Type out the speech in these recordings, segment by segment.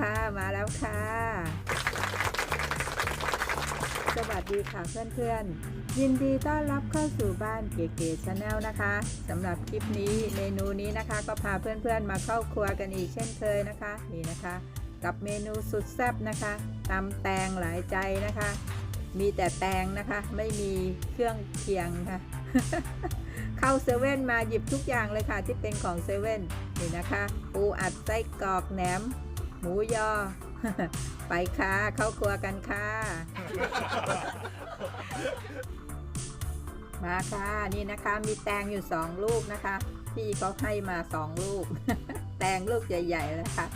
ค่ะมาแล้วค่ะ สวัสดีค่ะเพื่อนๆ ยินดีต้อนรับเข้าสู่บ้านเก๋ๆชาแนลนะคะสำหรับคลิปนี้เมนูนี้นะคะ ก็พาเพื่อนๆมาเข้าครัวกันอีกเช่นเคยนะคะ นี่นะคะ กับเมนูสุดแซ่บนะคะตำแตงหลายใจนะคะ มีแต่แตงนะคะ ไม่มีเครื่องเคียงค่ะ เข้าเซเว่นมาหยิบทุกอย่างเลยค่ะ ที่เป็นของเซเว่นนี่นะคะ ปูอัดไส้กรอกแหนม หมูยอ ไปค่ะ เข้าครัวกันค่ะ มาค่ะ นี่นะคะ มีแตงอยู่สองลูกนะคะ พี่เขาให้มาสองลูก แตงลูกใหญ่ๆเลยค่ะ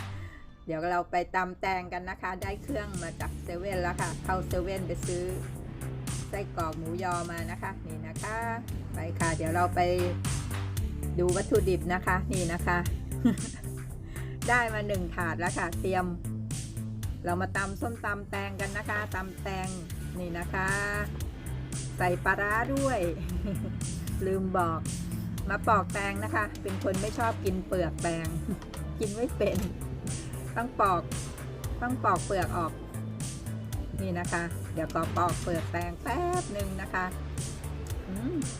เดี๋ยวเราไปตำแตงกันนะคะ ได้เครื่องมาจากเซเว่นแล้วค่ะ เข้าเซเว่นไปซื้อไส้กรอกหมูยอมานะคะ นี่นะคะ ไปค่ะ เดี๋ยวเราไปดูวัตถุดิบนะคะ นี่นะคะ ได้มาหนึ่งถาดแล้วค่ะ เตรียม เรามาตำส้มตำแตงกันนะคะตำแตงนี่นะคะ ใส่ปลาร้าด้วย ลืมบอกมาปอกแตงนะคะ เป็นคนไม่ชอบกินเปลือกแตง กินไม่เป็น ต้องปอก ต้องปอกเปลือกออก นี่นะคะ เดี๋ยวก็ปอกเปลือกแตงแป๊บหนึ่งนะคะอ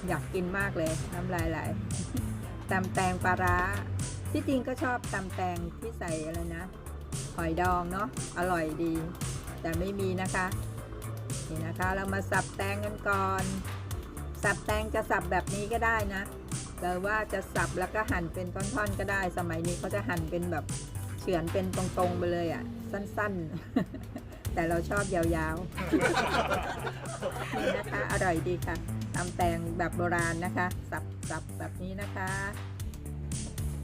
อยากกินมากเลย น้ำลายไหลตำแตงปลาร้า ที่จริงก็ชอบตำแตงที่ใส่อะไรนะ หอยดองเนาะอร่อยดี แต่ไม่มีนะคะ นี่นะคะเรามาสับแตงกันก่อน สับแตงจะสับแบบนี้ก็ได้นะแต่ว่าจะสับแล้วก็หั่นเป็นท่อนๆก็ได้ สมัยนี้เขาจะหั่นเป็นแบบเฉือนเป็นตรงๆไปเลยอะ่ะ สั้นๆ แต่เราชอบยาวๆ นี่นะคะ อร่อยดีค่ะตำแตงแบบโบราณนะคะ สับสับแบบนี้นะคะ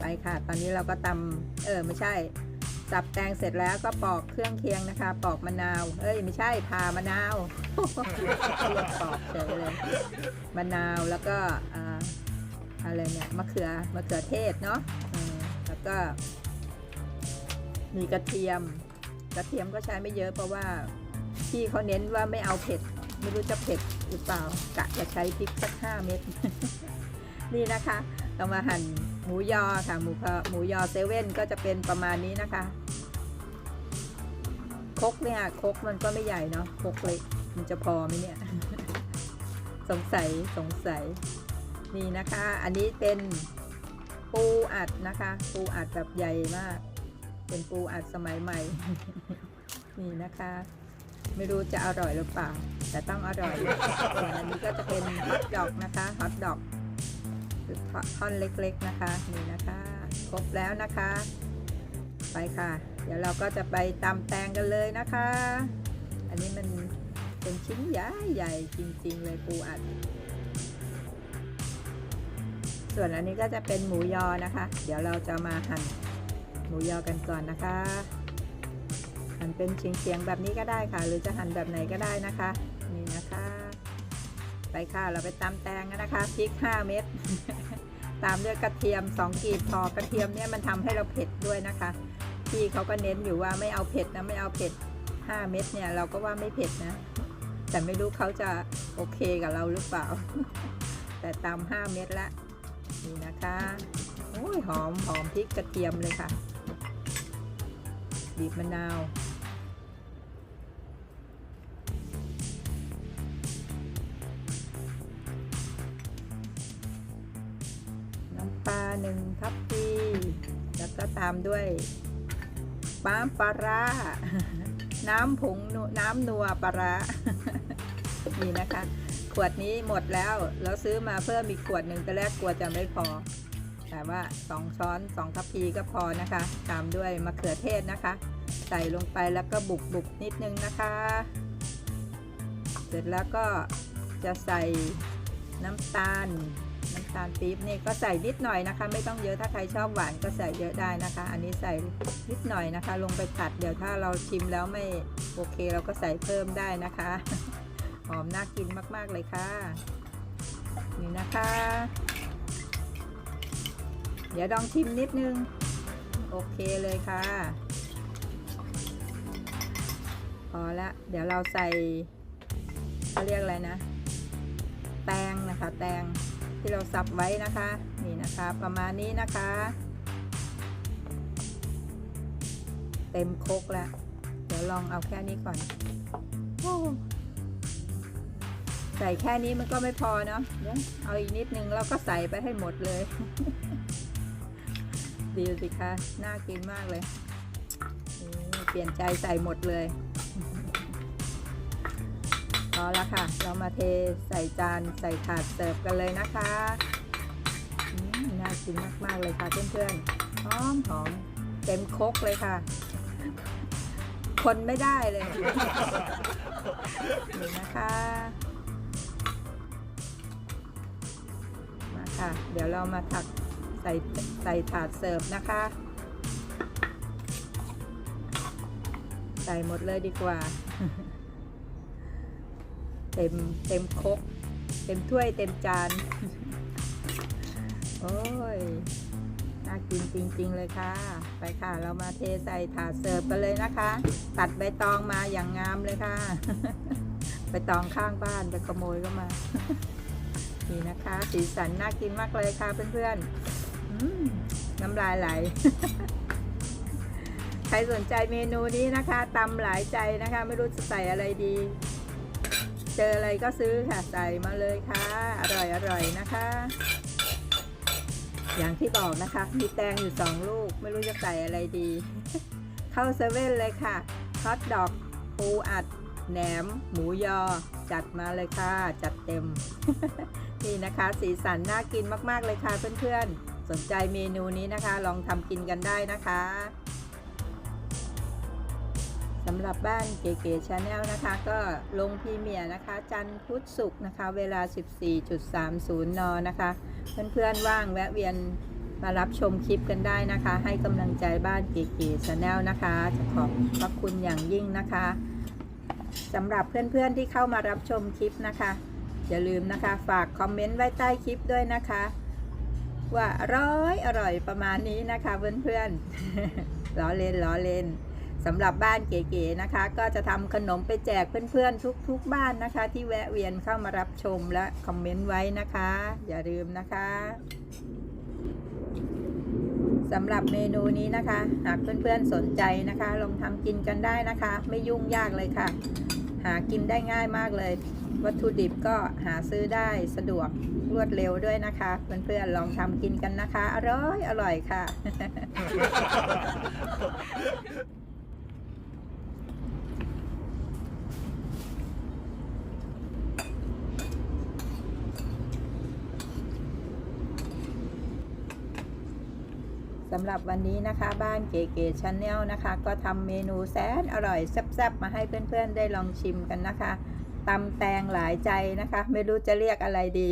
ไปค่ะ ตอนนี้เราก็ตำเออไม่ใช่ สับแตงเสร็จแล้วก็ปอกเครื่องเคียงนะคะ ปอกมะนาว เอ้ยไม่ใช่ผ่ามะนาวเรียกปอกเฉยเลยมะนาวแล้วก็ออะไรเนี่ยมะเขือมะเขือเทศเนาะแล้วก็ มีกระเทียม กระเทียมก็ใช้ไม่เยอะเพราะว่าพี่เขาเน้นว่าไม่เอาเผ็ด ไม่รู้จะเผ็ดหรือเปล่ากะจะใช้พริกสักห้าเม็ดนี่นะคะ เรามาหั่น หมูยอค่ะหมูหมูยอเซเว่นก็จะเป็นประมาณนี้นะคะคกเนี่ยคกมันก็ไม่ใหญ่เนาะคกเล็กมันจะพอไหมเนี่ย สงสัยสงสัยนี่นะคะ อันนี้เป็นปูอัดนะคะ ปูอัดแบบใหญ่มาก เป็นปูอัดสมัยใหม่ นี่นะคะ ไม่รู้จะอร่อยหรือเปล่า แต่ต้องอร่อยส่วนอันนี้ก็จะเป็นฮอทดอกนะคะฮอทดอก คือท่อนเล็กๆนะคะนี่นะคะ ครบแล้วนะคะ ไปค่ะ เดี๋ยวเราก็จะไปตำแตงกันเลยนะคะ อันนี้มันเป็นชิ้นใหญ่ใหญ่จริงๆเลยปูอัด ส่วนอันนี้ก็จะเป็นหมูยอนะคะ เดี๋ยวเราจะมาหั่นหมูยอกันก่อนนะคะ หั่นเป็นเฉียงๆแบบนี้ก็ได้ค่ะ หรือจะหั่นแบบไหนก็ได้นะคะ นี่นะคะไปค่ะ เราไปตำแตงกันนะคะพริก 5 เม็ด ตามด้วยกระเทียม2กีบพอกระเทียมเนี่ยมันทำให้เราเผ็ดด้วยนะคะพี่เขาก็เน้นอยู่ว่าไม่เอาเผ็ดนะไม่เอาเผ็ด 5 เม็ดเนี่ยเราก็ว่าไม่เผ็ดนะ แต่ไม่รู้เขาจะโอเคกับเราหรือเปล่า แต่ตาม 5 เม็ดละนี่นะคะโอ้ยหอมหอมพริกกระเทียมเลยค่ะ บีบมะนาว หนึ่งทัพพีแล้วก็ตามด้วยป้ามปลาร้าน้ำผงน้ำนัวปลาร้านี่นะคะ ขวดนี้หมดแล้ว แล้วซื้อมาเพิ่มอีกขวดหนึ่งแต่แรกกลัวจะไม่พอ แต่ว่า 2 ช้อน2ทัพพีก็พอนะคะ ตามด้วยมะเขือเทศนะคะ ใส่ลงไปแล้วก็บุกบุกนิดนึงนะคะ เสร็จแล้วก็จะใส่น้ำตาล ตาลปี๊บนี่ก็ใส่นิดหน่อยนะคะ ไม่ต้องเยอะถ้าใครชอบหวานก็ใส่เยอะได้นะคะ อันนี้ใส่นิดหน่อยนะคะ ลงไปตัดเดี๋ยวถ้าเราชิมแล้วไม่โอเคเราก็ใส่เพิ่มได้นะคะ หอมน่ากินมากๆเลยค่ะ นี่นะคะ เดี๋ยวลองชิมนิดนึง โอเคเลยค่ะพอละเดี๋ยวเราใส่เขาเรียกอะไรนะ แตงนะคะ แตง ที่เราสับไว้นะคะ นี่นะคะประมาณนี้นะคะ เต็มครกแล้ว เดี๋ยวลองเอาแค่นี้ก่อนใส่แค่นี้มันก็ไม่พอเนาะเดี๋ยวเอาอีกนิดนึงแล้วก็ใส่ไปให้หมดเลย ดีสิคะ น่ากินมากเลย เปลี่ยนใจใส่หมดเลย พอแล้วค่ะ เรามาเทใส่จานใส่ถาดเสิร์ฟกันเลยนะคะน่ากินมาก ๆ เลยค่ะเพื่อนๆหอมหอมเต็มคกเลยค่ะ คนไม่ได้เลยนี่นะคะ มาค่ะ เดี๋ยวเรามาถักใส่ใส่ถาดเสิร์ฟนะคะ ใส่หมดเลยดีกว่า เต็มเต็มครกเต็มถ้วยเต็มจาน โอ้ย น่ากินจริง ๆ เลยค่ะ ไปค่ะ เรามาเทใส่ถาดเสิร์ฟกันเลยนะคะ ตัดใบตองมาอย่างงามเลยค่ะ ใบตองข้างบ้านไปขโมยก็มา นี่นะคะ สีสันน่ากินมากเลยค่ะเพื่อนๆน้ำลายไหลใครสนใจเมนูนี้นะคะตำหลายใจนะคะ ไม่รู้จะใส่อะไรดี เจออะไรก็ซื้อค่ะใส่มาเลยค่ะ อร่อยอร่อยนะคะ อย่างที่บอกนะคะ มีแตงอยู่สองลูก ไม่รู้จะใส่อะไรดี เข้าเซเว่นเลยค่ะฮอทดอกปูอัดแหนม หมูยอ จัดมาเลยค่ะ จัดเต็ม นี่นะคะ สีสันน่ากินมาก ๆ เลยค่ะเพื่อนๆ สนใจเมนูนี้นะคะ ลองทำกินกันได้นะคะำหรับบ้านเก๋ๆชาแนลนะคะ ก็ลงพรีเมียร์นะคะ จันทร์พุธศุกร์นะคะ เวลา 14.30 น นะคะ เพื่อนๆว่างแวะเวียนมารับชมคลิปกันได้นะคะ ให้กำลังใจบ้านเก๋ๆชาแนลนะคะจะขอบพระคุณอย่างยิ่งนะคะสำหรับเพื่อนๆที่เข้ามารับชมคลิปนะคะ อย่าลืมนะคะ ฝากคอมเมนต์ไว้ใต้คลิปด้วยนะคะ ว่าอร่อยอร่อยประมาณนี้นะคะเพื่อนๆล้อเล่นล้อเล่น สำหรับบ้านเก๋ๆนะคะ ก็จะทำขนมไปแจกเพื่อนๆทุกๆบ้านนะคะ ที่แวะเวียนเข้ามารับชมและคอมเมนต์ไว้นะคะ อย่าลืมนะคะสำหรับเมนูนี้นะคะ หากเพื่อนๆสนใจนะคะ ลองทำกินกันได้นะคะ ไม่ยุ่งยากเลยค่ะ หากินได้ง่ายมากเลย วัตถุดิบก็หาซื้อได้สะดวกรวดเร็วด้วยนะคะ เพื่อนๆลองทำกินกันนะคะ อร่อยอร่อยค่ะำหรับวันนี้นะคะ บ้านเก๋ๆชาแนลนะคะ ก็ทำเมนูแสนอร่อยแซ่บๆมาให้เพื่อนๆได้ลองชิมกันนะคะตำแตงหลายใจนะคะ ไม่รู้จะเรียกอะไรดี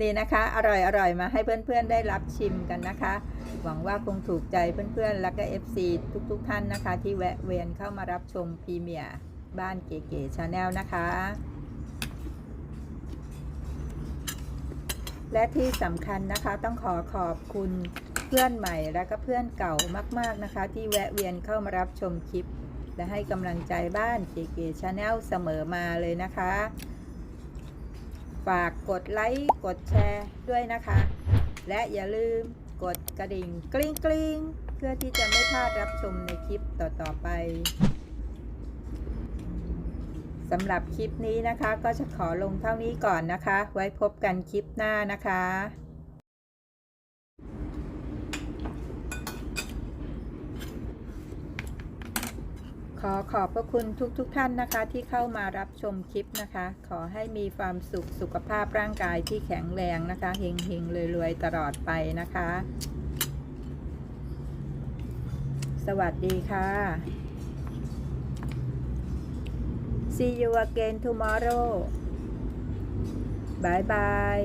นี่นะคะ อร่อยอร่อยมาให้เพื่อนๆได้รับชิมกันนะคะ หวังว่าคงถูกใจเพื่อนๆ และก็ FC ทุกๆท่านนะคะ ที่แวะเวียนเข้ามารับชมพรีเมียร์บ้านเก๋ๆชาแนลนะคะและที่สำคัญนะคะต้องขอขอบคุณ พื่อนใหม่และก็เพื่อนเก่ามาก ๆนะคะ ที่แวะเวียนเข้ามารับชมคลิป และให้กำลังใจบ้านเก๋ๆชาแนลเสมอมาเลยนะคะ ฝากกดไลค์กดแชร์ด้วยนะคะ และอย่าลืมกดกระดิ่งกริ๊งกริ๊งเพื่อที่จะไม่พลาดรับชมในคลิปต่อๆไปสำหรับคลิปนี้นะคะ ก็จะขอลงเท่านี้ก่อนนะคะ ไว้พบกันคลิปหน้านะคะ ขอขอบพระคุณทุกๆทท่านนะคะ ที่เข้ามารับชมคลิปนะคะ ขอให้มีความสุขสุขภาพร่างกายที่แข็งแรงนะคะเฮงเฮงๆรวยๆตลอดไปนะคะ สวัสดีค่ะ See you again tomorrow บายบาย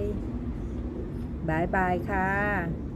บายบายค่ะ